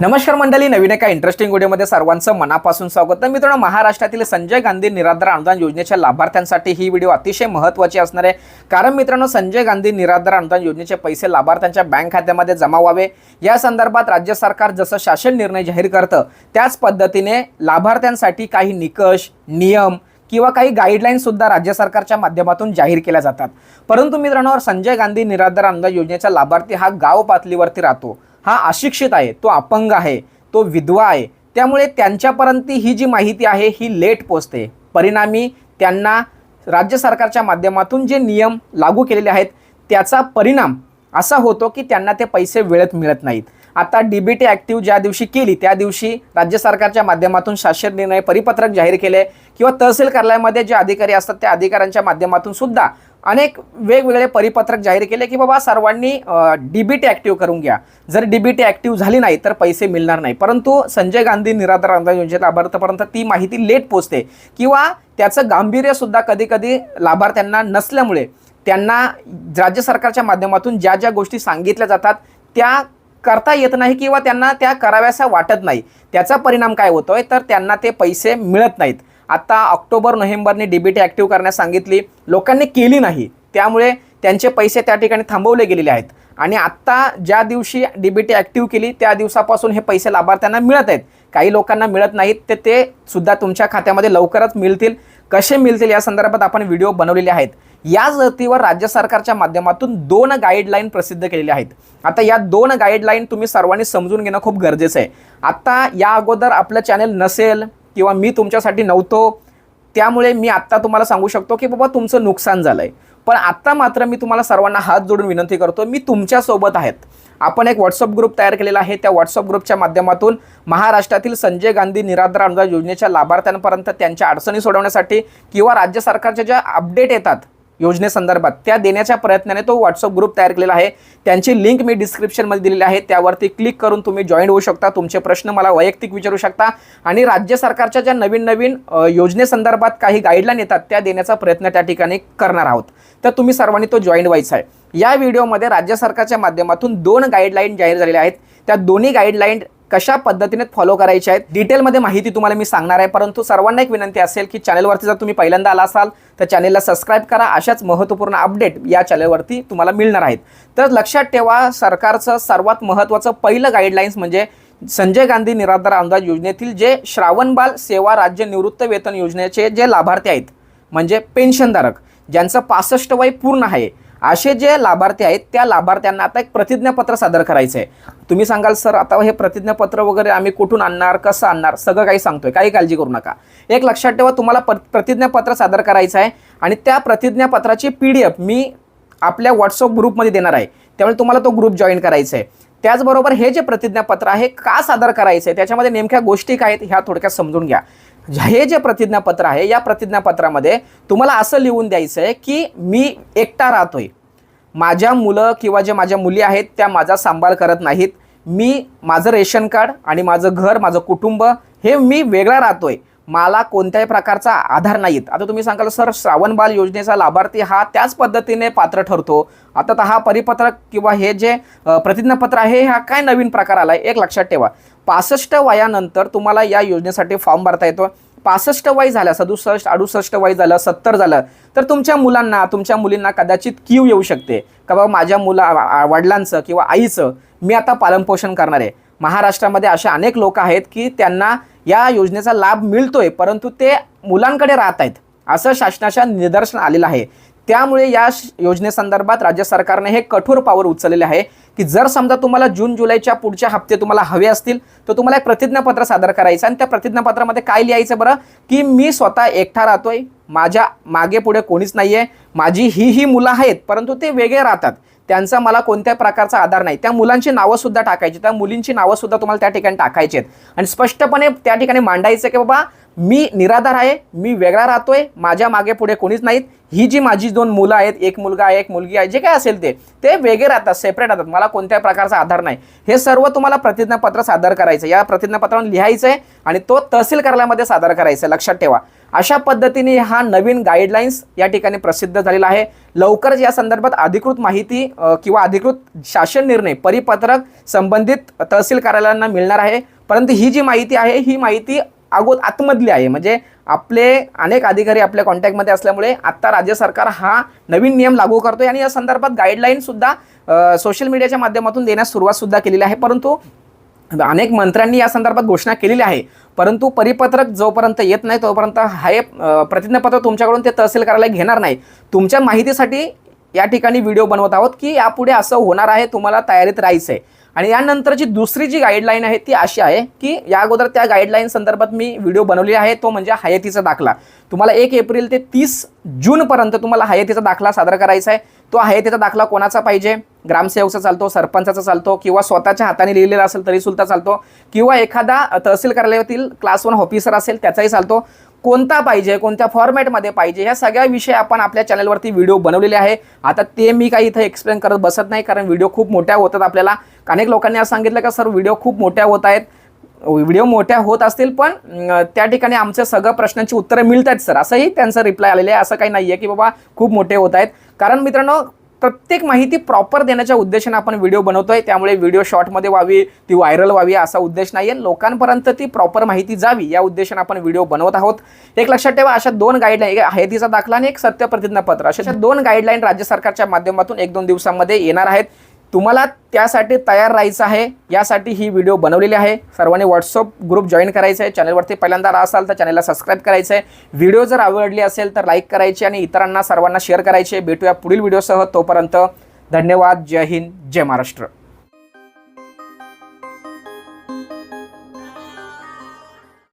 नमस्कार मंडळी नवीन एका इंटरेस्टिंग व्हिडिओमध्ये सर्वांचं मनापासून स्वागत. तर मित्रांनो महाराष्ट्रातील संजय गांधी निराधार अनुदान योजनेच्या लाभार्थ्यांसाठी ही व्हिडिओ अतिशय महत्त्वाची असणार आहे. कारण मित्रांनो संजय गांधी निराधार अनुदान योजनेचे पैसे लाभार्थ्यांच्या बँक खात्यामध्ये जमा व्हावे. या संदर्भात राज्य सरकार जसं शासन निर्णय जाहीर करतं त्याच पद्धतीने लाभार्थ्यांसाठी काही निकष नियम किंवा काही गाईडलाईनसुद्धा राज्य सरकारच्या माध्यमातून जाहीर केल्या जातात. परंतु मित्रांनो संजय गांधी निराधार अनुदान योजनेचा लाभार्थी हा गाव पातळीवरती राहतो. हा अशिक्षित आहे तो अपंग आहे तो विधवा आहे. त्यामुळे त्यांच्यापर्यंत ही जी माहिती आहे ही लेट पोचते. परिणामी त्यांना राज्य सरकारच्या माध्यमातून जे नियम लागू केलेले आहेत त्याचा परिणाम असा होतो की त्यांना ते पैसे वेळेत मिळत नाहीत. आता डी बी टी ॲक्टिव्ह ज्या दिवशी केली त्या दिवशी राज्य सरकारच्या माध्यमातून शासन निर्णय परिपत्रक जाहीर केले किंवा तहसील कार्यालयामध्ये जे अधिकारी असतात त्या अधिकाऱ्यांच्या माध्यमातून सुद्धा अनेक वेगवेगळे परिपत्रक जाहीर केले की बाबा सर्वांनी डी बी टी ॲक्टिव्ह करून घ्या. जर डी बी टी ॲक्टिव्ह झाली नाही तर पैसे मिळणार नाही. परंतु संजय गांधी निराधार अनुदान योजनेत लाभार्थ्यापर्यंत ती माहिती लेट पोचते किंवा त्याचं गांभीर्यसुद्धा कधीकधी लाभार्थ्यांना नसल्यामुळे त्यांना राज्य सरकारच्या माध्यमातून ज्या ज्या गोष्टी सांगितल्या जातात त्या करता येत नाही किंवा त्यांना त्या कराव्यासा वाटत नाही. त्याचा परिणाम काय होतोय? तर त्यांना ते पैसे मिळत नाहीत. आता ऑक्टोबर नोव्हेंबरने डीबीटी ॲक्टिव्ह करण्यास सांगितली. लोकांनी केली नाही. त्यामुळे त्यांचे पैसे त्या ठिकाणी थांबवले गेलेले आहेत. आणि आत्ता ज्या दिवशी डी ॲक्टिव्ह केली त्या दिवसापासून हे पैसे लाभार्थ्यांना मिळत आहेत. काही लोकांना मिळत नाहीत तर ते सुद्धा तुमच्या खात्यामध्ये लवकरच मिळतील. कसे मिळतील या संदर्भात आपण व्हिडिओ बनवलेले आहेत. याच धर्तीवर राज्य सरकारच्या माध्यमातून दोन गाईडलाईन प्रसिद्ध केलेल्या आहेत. आता या दोन गाईडलाईन तुम्ही सर्वांनी समजून घेणं खूप गरजेचं आहे. आत्ता या अगोदर आपलं चॅनल नसेल किंवा मी तुमच्यासाठी नव्हतो त्यामुळे मी आत्ता तुम्हाला सांगू शकतो की बाबा तुमचं नुकसान झालं आहे पण आत्ता मात्र मी तुम्हाला सर्वांना हात जोडून विनंती करतो मी तुमच्यासोबत आहेत. आपण एक व्हॉट्सअप ग्रुप तयार केलेला आहे त्या व्हॉट्सअप ग्रुपच्या माध्यमातून महाराष्ट्रातील संजय गांधी निराधार अनुदान योजनेच्या लाभार्थ्यांपर्यंत त्यांच्या अडचणी सोडवण्यासाठी किंवा राज्य सरकारच्या ज्या अपडेट येतात योजनेसंदर्भात. त्या देण्याच्या प्रयत्नाने तो व्हॉट्सअप ग्रुप तयार केलेला आहे. त्यांची लिंक मी डिस्क्रिप्शनमध्ये दिलेली आहे. त्यावरती क्लिक करून तुम्ही जॉईन होऊ शकता. तुमचे प्रश्न मला वैयक्तिक विचारू शकता. आणि राज्य सरकारच्या ज्या नवीन नवीन योजनेसंदर्भात काही गाईडलाईन येतात त्या देण्याचा प्रयत्न त्या ठिकाणी करणार आहोत. तर तुम्ही सर्वांनी तो जॉईन व्हायचा आहे. या व्हिडिओमध्ये राज्य सरकारच्या माध्यमातून दोन गाईडलाईन जाहीर झालेल्या आहेत. त्या दोन्ही गाईडलाईन कशा पद्धतीने फॉलो करायचे आहेत. डिटेलमध्ये माहिती तुम्हाला मी सांगणार आहे. परंतु सर्वांना एक विनंती असेल की चॅनलवरती जर तुम्ही पहिल्यांदा आला असाल तर चॅनलला सबस्क्राईब करा. अशाच महत्त्वपूर्ण अपडेट या चॅनलवरती तुम्हाला मिळणार आहेत. तर लक्षात ठेवा सरकारचं सर्वात महत्त्वाचं पहिलं गाईडलाईन्स म्हणजे संजय गांधी निराधार अनुदान योजनेतील जे श्रावणबाल सेवा राज्य निवृत्त वेतन योजनेचे जे लाभार्थी आहेत म्हणजे पेन्शनधारक ज्यांचं पासष्ट वय पूर्ण आहे असे जे लाभार्थी आहेत त्या लाभार्थ्यांना आता एक प्रतिज्ञापत्र सादर करायचं आहे तुम्ही सांगाल सर आता हे प्रतिज्ञापत्र वगैरे आम्ही कुठून आणणार कसं आणणार? सगळं काही सांगतोय. काही काळजी करू नका. एक लक्षात ठेवा तुम्हाला प्र प्रतिज्ञापत्र सादर करायचं आहे आणि त्या प्रतिज्ञापत्राची पी डी एफ मी आपल्या व्हॉट्सअप ग्रुपमध्ये देणार आहे. त्यामुळे तुम्हाला तो ग्रुप जॉईन करायचा आहे त्याचबरोबर हे जे प्रतिज्ञापत्र आहे का सादर करायचं आहे त्याच्यामध्ये नेमक्या गोष्टी काय आहेत ह्या थोडक्यात समजून घ्या. हे जे प्रतिज्ञापत्र आहे या प्रतिज्ञापत्रामध्ये तुम्हाला असं लिहून द्यायचं आहे की मी एकटा राहतोय. माझ्या मुलं किंवा जे माझ्या मुली आहेत त्या माझा सांभाळ करत नाहीत. मी माझं रेशन कार्ड आणि माझं घर माझं कुटुंब हे मी वेगळा राहतोय. मला कोणत्याही प्रकारचा आधार नाहीत. आता तुम्ही सांगाल सर श्रावणबाल योजनेचा लाभार्थी हा त्याच पद्धतीने पात्र ठरतो. आता तर हा परिपत्रक किंवा हे जे प्रतिज्ञापत्र आहे हा काय नवीन प्रकार आला आहे एक लक्षात ठेवा. पासष्ट वयानंतर तुम्हाला या योजनेसाठी फॉर्म भरता येतो. पासष्ट वय झालं सदुसष्ट अडुसष्ट वय झालं सत्तर झालं तर तुमच्या मुलांना तुमच्या मुलींना कदाचित कीव येऊ शकते. का बाबा माझ्या मुला वडिलांचं किंवा आईचं मी आता पालनपोषण करणार आहे. महाराष्ट्रामध्ये असे अनेक लोक आहेत की त्यांना या योजनेचा लाभ मिळतोय परंतु ते मुलांकडे राहत आहेत. असं शासनाच्या निदर्शन आलेलं आहे. त्यामुळे या श- योजनेसंदर्भात राज्य सरकारने हे कठोर पावर उचललेले आहे की जर समजा तुम्हाला जून जुलैच्या पुढच्या हप्ते तुम्हाला हवे असतील तर तुम्हाला एक प्रतिज्ञापत्र सादर करायचं आणि त्या प्रतिज्ञापत्रामध्ये काय लिहायचं बरं? की मी स्वतः एकटा राहतोय माझ्या मागे पुढे कोणीच नाही आहे माझी ही ही मुलं आहेत परंतु ते वेगळे राहतात. त्यांचा मला कोणत्या प्रकारचा आधार नाही. त्या मुलांची नावं सुद्धा टाकायची. त्या मुलींची नावं सुद्धा तुम्हाला त्या ठिकाणी टाकायची आहेत. आणि स्पष्टपणे त्या ठिकाणी मांडायचं की बाबा मी निराधार आहे मी वेगळा राहतोय माझ्या मागे पुढे कोणीच नाहीत. ही जी माझी दोन मुलं आहेत एक मुलगा आहे एक मुलगी आहे जे काय असेल ते ते वेगळे राहतात सेपरेट राहतात. मला कोणत्याही प्रकारचा आधार नाही. हे सर्व तुम्हाला प्रतिज्ञापत्र सादर करायचं या प्रतिज्ञापत्रावर लिहायचं आहे आणि तो तहसील कार्यालयामध्ये सादर करायचं आहे लक्षात ठेवा. अशा पद्धतीने हा नवीन गाईडलाईन्स या ठिकाणी प्रसिद्ध झालेला आहे. लवकरच या संदर्भात अधिकृत माहिती किंवा अधिकृत शासन निर्णय परिपत्रक संबंधित तहसील कार्यालयांना मिळणार आहे. परंतु ही जी माहिती आहे ही माहिती अगोद आतमधली आहे. म्हणजे आपले अनेक अधिकारी आपल्या कॉन्टॅक्टमध्ये असल्यामुळे आत्ता राज्य सरकार हा नवीन नियम लागू करतोय. आणि या संदर्भात गाईडलाईन सुद्धा सोशल मीडियाच्या माध्यमातून देण्यास सुरुवात सुद्धा केलेली आहे. परंतु अनेक मंत्र्यांनी या संदर्भात घोषणा केलेली आहे. परंतु परिपत्रक जोपर्यंत येत नाही तोपर्यंत हे प्रतिज्ञापत्र तुमच्याकडून ते तहसील कार्यालय घेणार नाही. तुमच्या माहितीसाठी या ठिकाणी व्हिडिओ बनवत आहोत की यापुढे असं होणार आहे तुम्हाला तयारीत राहायचं आहे आणि यानंतरची दुसरी जी गाईडलाईन आहे ती अशी आहे की या अगोदर त्या गाईडलाईन संदर्भात मी व्हिडिओ बनवली आहे तो म्हणजे हयातीचा दाखला. तुम्हाला एक एप्रिल ते तीस जूनपर्यंत तुम्हाला हयातीचा दाखला सादर करायचा आहे. तो हयातीचा दाखला कोणाचा पाहिजे? ग्रामसेवकचा चालतो सरपंचाचा चालतो किंवा स्वतःच्या हाताने लिहिलेला असेल तरी सुद्धा चालतो किंवा एखादा तहसील कार्यालयातील क्लास वन ऑफिसर असेल त्याचाही चालतो. कोणता पाहिजे कोणत्या फॉर्मॅटमध्ये पाहिजे ह्या सगळ्या विषय आपण आपल्या चॅनलवरती व्हिडिओ बनवलेले आहे. आता ते मी काही इथं एक्सप्लेन करत बसत नाही कारण व्हिडिओ खूप मोठ्या होतात आपल्याला. अनेक लोकांनी असं सांगितलं का सर व्हिडिओ खूप मोठ्या होत आहेत. व्हिडिओ मोठ्या होत असतील पण त्या ठिकाणी आमच्या सगळ्या प्रश्नांची उत्तरं मिळत आहेत सर. असंही त्यांचं रिप्लाय आलेलं आहे. असं काही नाही आहे की बाबा खूप मोठे होत आहेत. कारण मित्रांनो प्रत्येक माहिती प्रॉपर देण्याच्या उद्देशाने आपण व्हिडिओ बनवतोय. त्यामुळे व्हिडिओ शॉर्टमध्ये व्हावी ती व्हायरल व्हावी असा उद्देश नाही आहे लोकांपर्यंत ती प्रॉपर माहिती जावी या उद्देशाने आपण व्हिडिओ बनवत आहोत. एक लक्षात ठेवा अशा दोन गाईडलाईन एक हयतीचा दाखला आणि एक सत्य प्रतिज्ञापत्र अशा दोन गाईडलाईन राज्य सरकारच्या माध्यमातून एक दोन दिवसामध्ये येणार आहेत. तुम्हाला त्यासाठी तयार राहायचं आहे यासाठी ही व्हिडिओ बनवलेली आहे. सर्वांनी व्हॉट्सअप ग्रुप जॉईन करायचं आहे. चॅनलवरती पहिल्यांदा राहा असाल तर चॅनलला सबस्क्राईब करायचं आहे. व्हिडिओ जर आवडली असेल तर लाईक करायची आणि इतरांना सर्वांना शेअर करायचे भेटूया पुढील व्हिडिओसह तोपर्यंत धन्यवाद. जय हिंद. जय महाराष्ट्र.